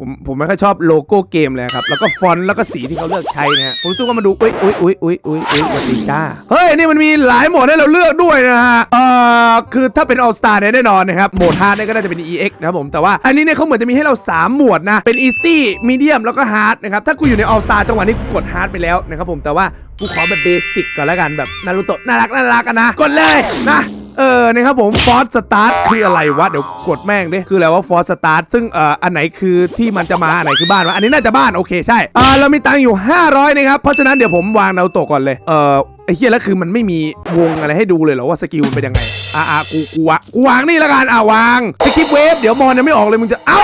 ผมผมไม่ค่อยชอบโลโก้เกมเลยครับ แล้วก็ฟอนต์แล้วก็สีที่เขาเลือกใช้นะฮะผมรู้สึกว่ามันดูอุ้ยอุ้ยอุ้ยอุ้ยอุ้ยอุ้ยสวัสดีจ้าเฮ้ย นี่มันมีหลายโหมดให้เราเลือกด้วยนะฮะเอ่อคือถ้าเป็น All Star เนี่ยแน่นอนนะครับ โหมด Hard เนี่ยก็น่าจะเป็น EX นะครับผมแต่ว่าอันนี้เนี่ยเขาเหมือนจะมีให้เรา3โหมดนะ เป็น Easy Medium แล้วก็ Hard นะครับ ถ้ากูอยู่ใน All Star จังหวะนี้กูกด Hard ไปแล้วนะครับผมแต่ว่ากูขอแบบเบสิกก่อนแล้วกันแบบนารูโตะน่ารักน่ารักกันนะกดเลยนะ เออนะครับผมฟอสสตาร์ทคืออะไรวะ เดี๋ยวกดแม่งดิคืออะไรว่าฟอสสตาร์ทซึ่งเอ่ออันไหนคือที่มันจะมา อันไหนคือบ้านวะ อันนี้น่าจะบ้านโอเคใช่อ่าเรามีตังค์อยู่ 500 นะครับ เพราะฉะนั้นเดี๋ยวผมวางนารูโตะก่อนเลย เอ่อไอ้เหี้ยแล้วคือมันไม่มีวงอะไรให้ดูเลยเหรอว่าสกิลมันเป็นยังไง อ่าอ่ากูกูวะกูวางนี่ละกันอ่าวางสกิปเวฟเดี๋ยวมอนยังไม่ออกเลยมึงจะเอ้า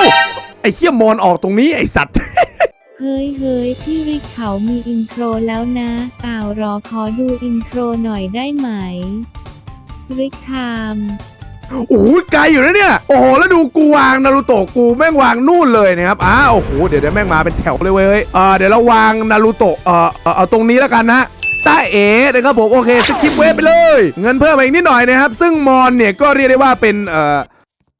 ไอ้เหี้ยมอนออกตรงนี้ไอ้สัตว์เฮ้ยเฮ้ยพี่ริกเขามีอินโทรแล้วนะอ้าวรอขอดูอินโทรหน่อยได้ไหม ริกไทม์โอ้โหไกลอยู่นะเนี่ย โอ้โห แล้วดูกูวางนารูโตะกูแม่งวางนู่นเลยนะครับอ้าโอ้โห เดี๋ยวเดี๋ยวแม่งมาเป็นแถวเลยเว้ยเออเดี๋ยวเราวางนารูโตะเออเออเอาตรงนี้แล้วกันนะตาเอ๋นะครับผมโอเคสกิปเวฟไปเลย เงินเพิ่มมาอีกนิดหน่อยนะครับ ซึ่งมอนเนี่ยก็เรียกได้ว่าเป็นเอ่อ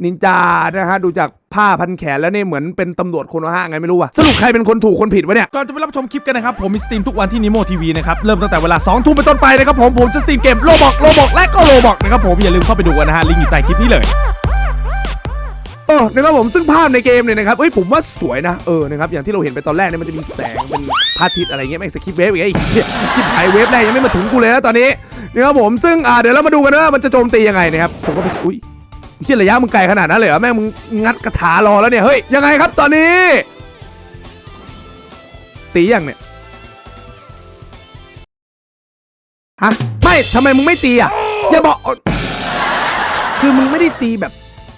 นินจานะฮะดูจากผ้าพันแขนแล้วเนี่ยเหมือนเป็นตำรวจคนละห้าไงไม่รู้ว่ะสรุปใครเป็นคนถูกคนผิดวะเนี่ย ก่อนจะไปรับชมคลิปกันนะครับ ผมมีสตรีมทุกวันที่นิโมทีวีนะครับ เริ่มตั้งแต่เวลา 2 ทุ่มเป็นต้นไปนะครับผมผมจะสตรีมเกมโลบอกโลบอกและก็โลบอกนะครับผมอย่าลืมเข้าไปดูกันนะฮะลิงก์อยู่ใต้คลิปนี้เลยเออนะครับผมซึ่งภาพในเกมเนี่ยนะครับเอ้ยผมว่าสวยนะเออนะครับอย่างที่เราเห็นไปตอนแรกเนี่ยมันจะมีแสงเป็นพระอาทิตย์อะไรเงี้ยแม่งสกิปเวฟอีกไอ้เหี้ยคลิปหายเวฟแรกยังไม่มาถึงกูเลยนะตอนนี้นะครับผมซึ่งอ่าเดี๋ยวเรามาดูกันว่ามันจะโจมตียังไงนะครับผมก็ไปอุ้ย เชี่ยระยะมึงไกลขนาดนั้นเลยเหรอแม่งมึงงัดกระถารอแล้วเนี่ยเฮ้ยยังไงครับตอนนี้ ตีอย่างเนี่ยฮะไม่ทำไมมึงไม่ตีอะอย่าบอกคือมึงไม่ได้ตีแบบ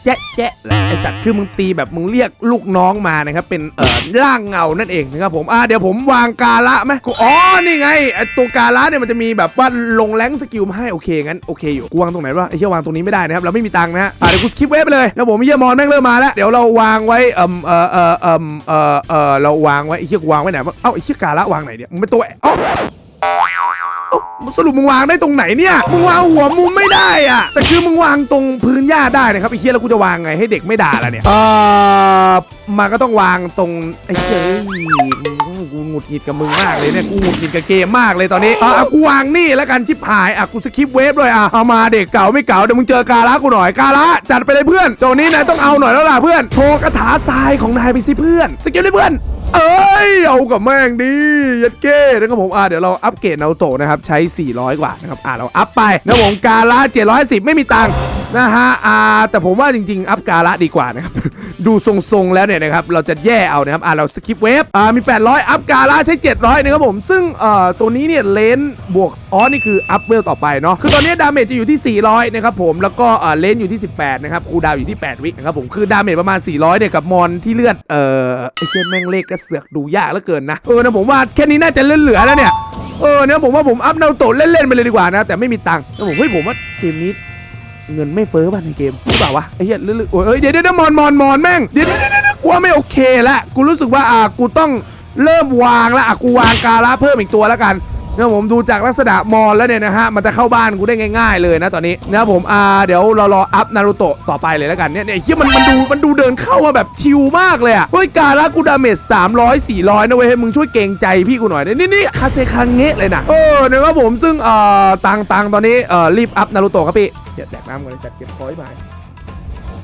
แจ๊ะแจ๊ะแหละไอสัตว์คือมึงตีแบบมึงเรียกลูกน้องมานะครับเป็นเอ่อร่างเงานั่นเองนะครับผมอ่าเดี๋ยวผมวางกาละไหมกูอ๋อนี่ไงไอตัวกาละเนี่ยมันจะมีแบบว่าลงแรงสกิลมาให้โอเคงั้นโอเคอยู่กูวางตรงไหนวะไอเชี่ยวางตรงนี้ไม่ได้นะครับเราไม่มีตังค์นะฮะอ่าเดี๋ยวกูสคิปเวฟไปเลยแล้วผมเยี่ยมอนแม่งเริ่มมาแล้วเดี๋ยวเราวางไว้เอ่มเอ่อเอ่อเอ่มเอ่อเอ่อเราวางไว้ไอเชี่ยวางไว้ไหนวะเอ้าไอเชี่ยกาละวางไหนเนี่ยมึงเป็นตัวเอ้า สรุปมึงวางได้ตรงไหนเนี่ย มึงวางหัวมุมไม่ได้อะแต่คือมึงวางตรงพื้นหญ้าได้นะครับไอ้เคียแล้วกูจะวางไงให้เด็กไม่ด่าล่ะเนี่ย เออมันก็ต้องวางตรงไอ้เจ้ยกูหงุดหงิดกับมึงมากเลยเนี่ยกูหงุดหงิดกับเกมมากเลยตอนนี้เออเอากูวางนี่แล้วกันชิบหายอะกูสคิปเวฟเลยอะเอามาเด็กเก่าไม่เก่าเดี๋ยวมึงเจอกาละกูหน่อยกาละจัดไปเลยเพื่อนโจนี้นายต้องเอาหน่อยแล้วล่ะเพื่อนโชว์คาถาทรายของนายไปสิเพื่อนสกิลเลยเพื่อน เอ้ยเอากับแม่งดิยัดเก้นะครับผมอ่าเดี๋ยวเราอัปเกรดนาโตะนะครับใช้ 400 กว่านะครับอ่าเราอัพไปนะผมกาละ710ไม่มีตังค์นะฮะอ่าแต่ผมว่าจริงๆ อัพกาละดีกว่านะครับ ดูทรงๆแล้วเนี่ยนะครับ เราจะแย่เอานะครับ อ่าเราสกิปเวฟอ่ามี 800 อัพกาละใช้ 700นะครับผม ซึ่งเอ่อตัวนี้เนี่ยเลนบวกอ๋อนี่คืออัพเวลต่อไปเนาะ คือตอนนี้ดาเมจจะอยู่ที่ 400 นะครับผม แล้วก็เอ่อเลนอยู่ที่ 18 นะครับ คูดาวอยู่ที่ 8 วินะครับผม คือดาเมจประมาณ 400 เนี่ยกับมอนที่เลือด เอ่อไอ้เจ้แม่งเลขก็เสือกดูยากเหลือเกินนะเออนะผมว่าแค่นี้น่าจะเหลือแล้วเนี่ยเออนี่ผมว่าผมอัพนาโตะเล่นๆไปเลยดีกว่านะ แต่ไม่มีตังค์แล้วผมเฮ้ยผมว่าเกมนี้เงินไม่เฟ้อป่ะในเกมหรือเปล่าวะไอ้เหี้ยเรื่อยๆโอ้ยเอ้ยเดี๋ยวเดี๋ยวมอนมอนมอนแม่งเดี๋ยวเดี๋ยวเดี๋ยวเดี๋ยวกูว่าไม่โอเคละกูรู้สึกว่าอ่ากูต้องเริ่มวางละอะกูวางกาละเพิ่มอีกตัวแล้วกัน นะผมดูจากลักษณะมอนแล้วเนี่ยนะฮะมันจะเข้าบ้านกูได้ง่ายๆเลยนะตอนนี้นะครับผมอ่าเดี๋ยวเรารออัพนารูโตะต่อไปเลยแล้วกันเนี่ยเนี่ยเหี้ยมันมันดูมันดูเดินเข้ามาแบบชิลมากเลยอะเฮ้ยกาละกูดาเมจ300 400นะเว้ยให้มึงช่วยเกรงใจพี่กูหน่อยนะนี่นี่คาเซคังเงะเลยนะเออนะครับผมซึ่งเอ่อตังตังตอนนี้เอ่อรีบอัพนารูโตะครับพี่เดี๋ยวแดกน้ำก่อนเลยจัดเก็บคอยมา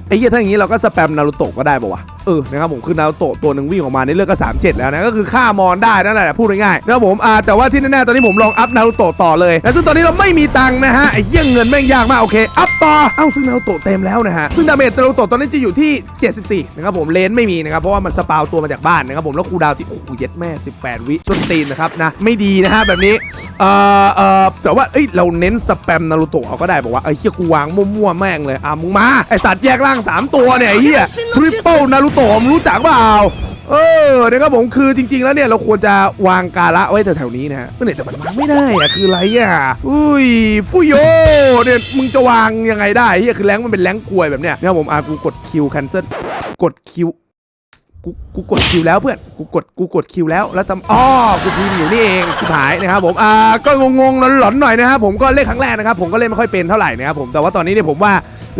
ไอ้เหี้ยถ้าอย่างนี้เราก็สแปมนารูโตะก็ได้ป่าวะเออนะครับผมคือนารูโตะตัวหนึ่งวิ่งออกมาในเลือกก็ 37 แล้วนะก็คือฆ่ามอนได้นั่นแหละพูดง่ายๆนะครับผมอ่าแต่ว่าที่แน่ๆตอนนี้ผมลองอัพนารูโตะต่อเลยและซึ่งตอนนี้เราไม่มีตังค์นะฮะไอ้เหี้ยเงินแม่งยากมากโอเคอัพต่อเอ้าซึ่งนารูโตะเต็มแล้วนะฮะซึ่งดาเมจนารูโตะตอนนี้จะอยู่ที่ 74 นะครับผมเลนไม่มีนะครับเพราะว่ามันสปาวตัวมาจากบ้านนะครับผมแล้วคูดาวที่โอ้โหเย็ดแม่ 18 วิส้นตีนนะครับนะไม่ดีนะฮะแบบนี้เอ่อเอ่อแต่ว่าเอ้ยเราเน้นสแปมนารูโตะเอาก็ได้บอกว่าไอ้เหี้ยกูวางมั่วๆแม่งเลยอะมึงมาไอสัตว์แยกร่างสามตัวเนี่ยไอ้เหี้ยทริปเปิลนารูโตะมรู้จักเปล่าเออนะครับผมคือจริง ๆ แล้วเนี่ยเราควรจะวางกาละไว้แถวๆนี้นะฮะเนี่ยแต่มันวางไม่ได้อะคืออะไรอะอุ้ยฟุยโยเนี่ยมึงจะวางยังไงได้เฮียคือแรงมันเป็นแรงกลวยแบบเนี้ยนะครับผมอะกูกดคิวคันเซิลกดคิวกูกูกดคิวแล้วเพื่อนกูกดกูกดคิวแล้วแล้วทำอ๋อกูพิมพ์อยู่นี่เองกูหายนะครับผมอ่าก็งงๆหลอนๆหน่อยนะครับผมก็เล่นครั้งแรกนะครับผมก็เล่นไม่ค่อยเป็นเท่าไหร่นะครับผมแต่ว่าตอนนี้เนี่ยผมว่า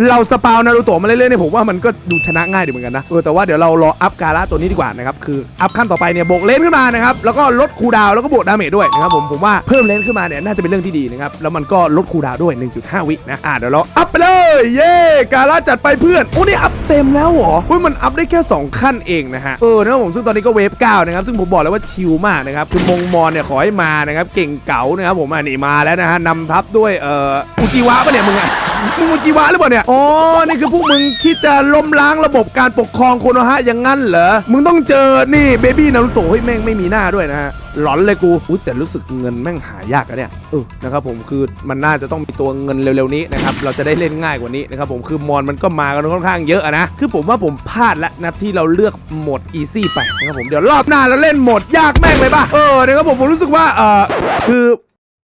เราสปาวนารูโตะมาเรื่อยๆเนี่ยผมว่ามันก็ดูชนะง่ายดีเหมือนกันนะเออแต่ว่าเดี๋ยวเรารออัพการะตัวนี้ดีกว่านะครับคืออัพขั้นต่อไปเนี่ยโบกเลนขึ้นมานะครับแล้วก็ลดคูดาวแล้วก็บวกดาเมจด้วยนะครับผมผมว่าเพิ่มเลนขึ้นมาเนี่ยน่าจะเป็นเรื่องที่ดีนะครับแล้วมันก็ลดคูดาวด้วย 1.5 วินะอะเดี๋ยวเราอัพไปเลยเย้การะจัดไปเพื่อนโอ้นี่อัพเต็มแล้วเหรอเฮ้ยมันอัพได้แค่ 2 ขั้นเองนะฮะเออนะผมซึ่งตอนนี้ก็เวฟ9นะครับซึ่งผมบอกแล้วว่าชิลมากนะครับคือมงมอนเนี่ยขอให้มานะครับเก่งเก๋านะครับผมอันนี้มาแล้วนะฮะนำทัพด้วยเอ่ออุจิวะปะเนี่ยมึงอะ มึงอุจิวะหรือเปล่าเนี่ย อ๋อ นี่คือพวกมึงคิดจะล้มล้างระบบการปกครองโคโนฮะอย่างงั้นเหรอ มึงต้องเจอ นี่เบบี้นารูโตะเฮ้ยแม่งไม่มีหน้าด้วยนะฮะ หลอนเลยกูอุ้ยแต่รู้สึกเงินแม่งหายากอะเนี่ย เออ นะครับผมคือมันน่าจะต้องมีตัวเงินเร็วๆนี้นะครับ เราจะได้เล่นง่ายกว่านี้นะครับผมคือมอนมันก็มากันค่อนข้างเยอะอะนะ คือผมว่าผมพลาดแล้วนะที่เราเลือกโหมดอีซี่ไปนะครับผม เดี๋ยวรอบหน้าเราเล่นโหมดยากแม่งเลยป่ะ เออนะครับผมผมรู้สึกว่า เออคือ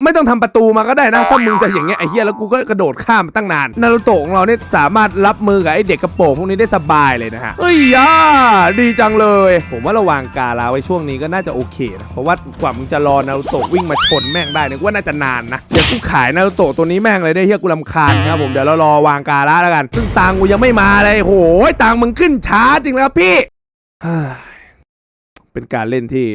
ไม่ต้องทำประตูมาก็ได้นะ ถ้ามึงจะอย่างเงี้ยไอ้เฮียแล้วกูก็กระโดดข้ามตั้งนาน นารูโตะของเราเนี่ยสามารถรับมือกับไอ้เด็กกระโปรงพวกนี้ได้สบายเลยนะฮะเอ้ยย่าดีจังเลย ผมว่าระวางกาลาไว้ช่วงนี้ก็น่าจะโอเคนะเพราะว่ากว่ามึงจะรอนารูโตะวิ่งมาชนแม่งได้เนี่ยว่าน่าจะนานนะเดี๋ยวกูขายนารูโตะตัวนี้แม่งเลยได้เฮียกูรำคาญนะครับผมเดี๋ยวเรารอวางกาลาแล้วกัน ซึ่งตังกูยังไม่มาเลยโหยตังมึงขึ้นช้าจริงแล้วพี่เป็นการเล่นที่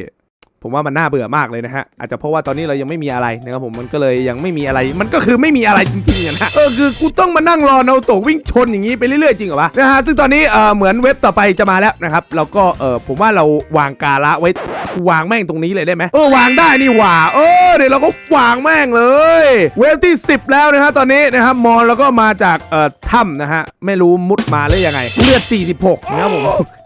ผมว่ามันน่าเบื่อมากเลยนะฮะ อาจจะเพราะว่าตอนนี้เรายังไม่มีอะไรนะครับผมมันก็เลยยังไม่มีอะไร มันก็คือไม่มีอะไรจริงๆนะเออคือกูต้องมานั่งรอนาโตวิ่งชนอย่างนี้ไปเรื่อยๆจริงเหรอวะนะฮะซึ่งตอนนี้เออเหมือนเว็บต่อไปจะมาแล้วนะครับเราก็เออผมว่าเราวางกาละไว้วางแม่งตรงนี้เลยได้ไหมเออวางได้นี่หว่าเออเดี๋ยวเราก็วางแม่งเลย เว็บที่ 10 แล้วนะฮะตอนนี้นะครับมอนแล้วก็มาจากเออ ถ้ำนะฮะ ไม่รู้มุดมาหรือยังไง เลือด 46 นะครับผม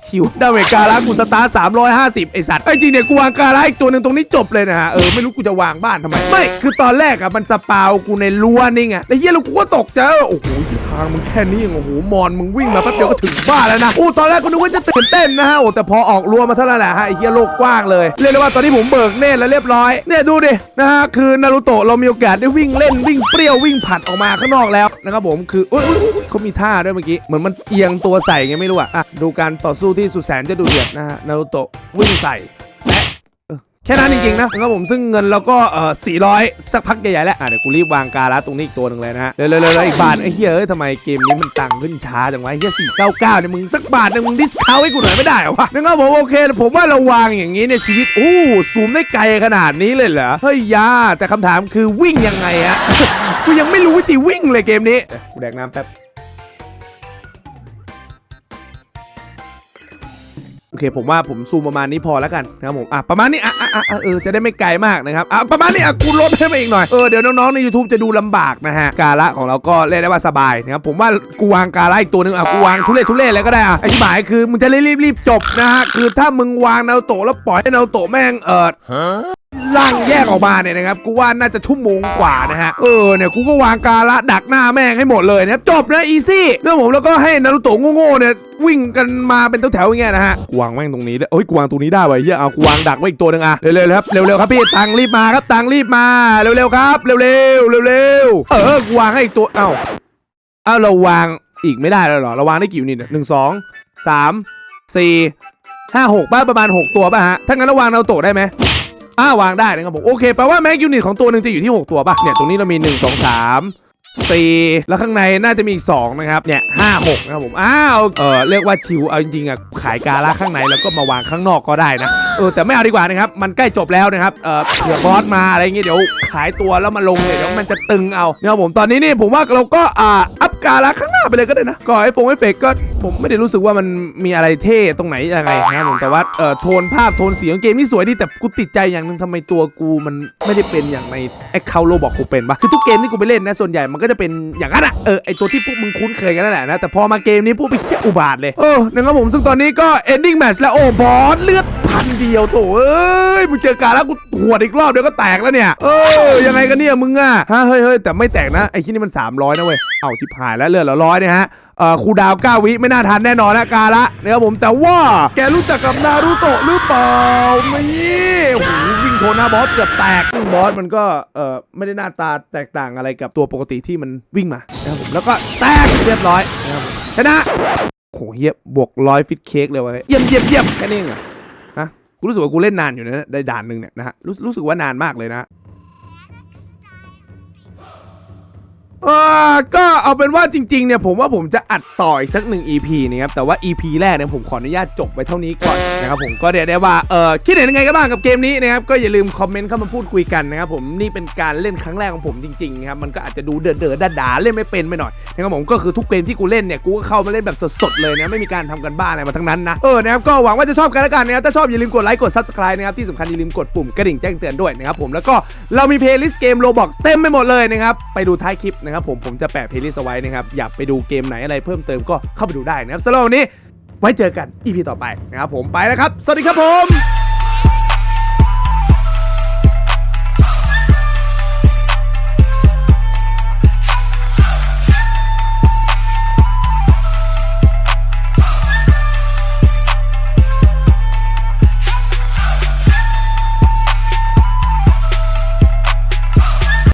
ชิวดาเมจการะกูสตาร์350 ไอสัตว์ไอจริงเนี่ยกูวางการะอีกตัวหนึ่งตรงนี้จบเลยนะฮะ เออ ไม่รู้กูจะวางบ้านทำไม ไม่ คือตอนแรกอะมันสปาวกูในรั้วนี่ไงแล้วเฮียแล้วกูก็ตกใจว่าโอ้โหทางมึงแค่นี้เองโอ้โหมอนมึงวิ่งมาแป๊บเดียวก็ถึงบ้านแล้วนะโอ้ตอนแรกกูนึกว่าจะตื่นเต้นนะฮะโอ้แต่พอออกรั้วมาเท่านั้นแหละฮะไอเฮียโลกกว้างเลยเรียกได้ว่าตอนนี้ผมเบิกเนตแล้วเรียบร้อยเนี่ยดูดินะฮะคือนารูโตะเรามีโอกาสได้วิ่งเล่นวิ่งเปรี้ยววิ่งผัดออกมาข้างนอกแล้วนะครับผมคืออุ้ยเขามีท่าด้วยเมื่อกี้ เหมือนมันเอียงตัวใส่ไงไม่รู้อะอะ ดูการต่อสู้ที่สุดแสนจะดูเดือดนะฮะ นารูโตะวิ่งใส่และแค่นั้นจริงๆนะครับผมซึ่งเงินเราก็เออ400 สักพักใหญ่ๆแล้วอะเดี๋ยวกูรีบวางการะตรงนี้อีกตัวหนึ่งเลยนะฮะเร็วๆๆอีกบาทไอ้เหี้ยเอ้ยทำไมเกมนี้มันตังค์ขึ้นช้าจังวะไอ้เหี้ย499เนี่ยมึงสักบาทหนึงมึงดิสคาวให้กูหน่อยไม่ได้เหรอวะนะครับผมโอเคผมว่าเราวางอย่างนี้เนี่ยชีวิตอู้ซูมได้ไกลขนาดนี้เลยเหรอเฮ้ยยาแต่คำถามคือวิ่งยังไงอะกูยังไม่รู้วิธีวิ่งเลยเกมนี้เดี๋ยวกูแดกน้ำแป๊บ โอเคผมว่าผมซูมประมาณนี้พอแล้วกันนะครับผมอะประมาณนี้อะอะอะเออจะได้ไม่ไกลมากนะครับอะประมาณนี้อะกูลดให้มาอีกหน่อยเออเดี๋ยวน้องๆใน YouTube จะดูลำบากนะฮะกาละของเราก็เรียกได้ว่าสบายนะครับผมว่ากูวางกาละอีกตัวหนึงอะกูวางทุเรศทุเรศเลยก็ได้อะอธิบายคือมึงจะรีบๆรีบจบนะฮะคือถ้ามึงวางนาโตะแล้วปล่อยให้นาโตะแม่งเออ ร่างแยกออกมาเนี่ยนะครับกูว่าน่าจะชั่วโมงกว่านะฮะเออเนี่ยกูก็วางกาละดักหน้าแม่งให้หมดเลยนะครับจบนะอีซี่เรื่องผมแล้วก็ให้นารุโตะโง่ๆเนี่ยวิ่งกันมาเป็นแถวๆอย่างเงี้ยนะฮะกวางแม่งตรงนี้ด้วยเอ้ยกวางตรงนี้ได้ไว้เฮียเอากวางดักไว้อีกตัวหนึงอะเร็วๆเลยครับเร็วๆครับพี่ตังรีบมาครับตังรีบมาเร็วๆครับเร็วๆเร็วๆเออกวางให้อีกตัวเอ้าเอ้าเราวางอีกไม่ได้แล้วเหรอเราวางได้กี่ยูนิตเนี่หนึ่งสองสามสี่ห้าหกป้าประมาณหกตัวป่ะฮะถ้างั้นเราวางนารุโตะได้ไหม อ่าวางได้นะครับผมโอเคแปลว่าแม็กยูนิตของตัวหนึ่งจะอยู่ที่ 6 ตัวป่ะเนี่ยตรงนี้เรามี 1 2 3 4 แล้วข้างในน่าจะมีอีก 2 นะครับ เนี่ยห้าหกนะครับผม อ้าวเออเรียกว่าชิวเอาจริงๆอะขายกาละข้างในแล้วก็มาวางข้างนอกก็ได้นะ เออแต่ไม่เอาดีกว่านะครับ มันใกล้จบแล้วนะครับ เออเผื่อบอสมาอะไรเงี้ยเดี๋ยวขายตัวแล้วมาลงเนี่ยเดี๋ยวมันจะตึงเอานะครับผมตอนนี้นี่ผมว่าเราก็อ่าอั กาละข้างหน้าไปเลยก็ได้นะก็ไอโฟงไอเฟกก็ผมไม่ได้รู้สึกว่ามันมีอะไรเท่ตรงไหนยังไงนะครับผมแต่ว่าเออโทนภาพโทนสีของเกมนี่สวยดีแต่กูติดใจอย่างหนึงทำไมตัวกูมันไม่ได้เป็นอย่างในแอคเคาท์โลบอกกูเป็นปะคือทุกเกมที่กูไปเล่นนะส่วนใหญ่มันก็จะเป็นอย่างนั้นอะเออไอตัวที่พวกมึงคุ้นเคยกันนั่นแหละนะแต่พอมาเกมนี้พวกไปเขี้ยอุบาทเลยเออนะครับผมซึ่งตอนนี้ก็ ending match แล้วโอ้บอสเลือด พันเดียวโถเอ้ยมึงเจอการแล้วกูหัวดอีกรอบเดี๋ยวก็แตกแล้วเนี่ย เออยังไงกันเนี่ยมึงอะฮะเฮ้ยเฮ้ยแต่ไม่แตกนะไอ้ที่นี่มัน 300 นะเว้ยเอาชิบหายแล้วเลือดละร้อยเนี่ยฮะเอ่อครูดาว9วิไม่น่าทันแน่นอนนะกาละนะครับผมแต่ว่าแกรู้จักกับนารูโตะหรือเปล่านี่โอ้โหวิ่งโทนหน้าบอสเกือบแตกซึ่งบอสมันก็เอ่อไม่ได้หน้าตาแตกต่างอะไรกับตัวปกติที่มันวิ่งมานะครับผมแล้วก็แตกเรียบร้อยนะครับชนะโอ้โหเฮียบวกร้อยฟิตเค้กเลยเวะเยี่ยมเยี่ยมเยี่ยมแค่นี้เองเหรอ รู้สึกว่ากูเล่นนานอยู่นะได้ด่านหนึ่งเนี่ยนะฮะรู้รู้สึกว่านานมากเลยนะ เออก็เอาเป็นว่าจริงๆเนี่ยผมว่าผมจะอัดต่ออีกสักหนึ่ง EP นะครับแต่ว่า EP แรกเนี่ยผมขออนุญาตจบไปเท่านี้ก่อนนะครับผมก็เดี๋ยวได้ว่าเออคิดเห็นยังไงกันบ้างกับเกมนี้นะครับก็อย่าลืมคอมเมนต์เข้ามาพูดคุยกันนะครับผมนี่เป็นการเล่นครั้งแรกของผมจริงๆนะครับมันก็อาจจะดูเดือดเดือดด่าๆเล่นไม่เป็นไปหน่อยนะครับผมก็คือทุกเกมที่กูเล่นเนี่ยกูก็เข้ามาเล่นแบบสดๆเลยนะไม่มีการทำกันบ้านอะไรมาทั้งนั้นนะเออนะครับก็หวังว่าจะชอบกันล้วกันนะครับถ้าชอบอย่าลืมกดไลค์กด subscribe นะครับที่สำคัญอย่าลืมกดปุ่มกระดิ่งแจ้งเตือนด้วยนะครับผมแล้วก็เรามีเพลย์ลิสต์เกมโรบอกเต็มไปหมดเลยนะครับไปดูท้ายคลิปนะครับผมผมจะแปะเพลย์ลิสต์ไว้นะครับอยากไปดูเกมไหนอะไรเพิ่มเติมก็เข้าไปดูได้นะครับสำหรับวันนี้ ไว้เจอกัน EP ต่อไปนะครับผมไปแล้วครับ สวัสดีครับผม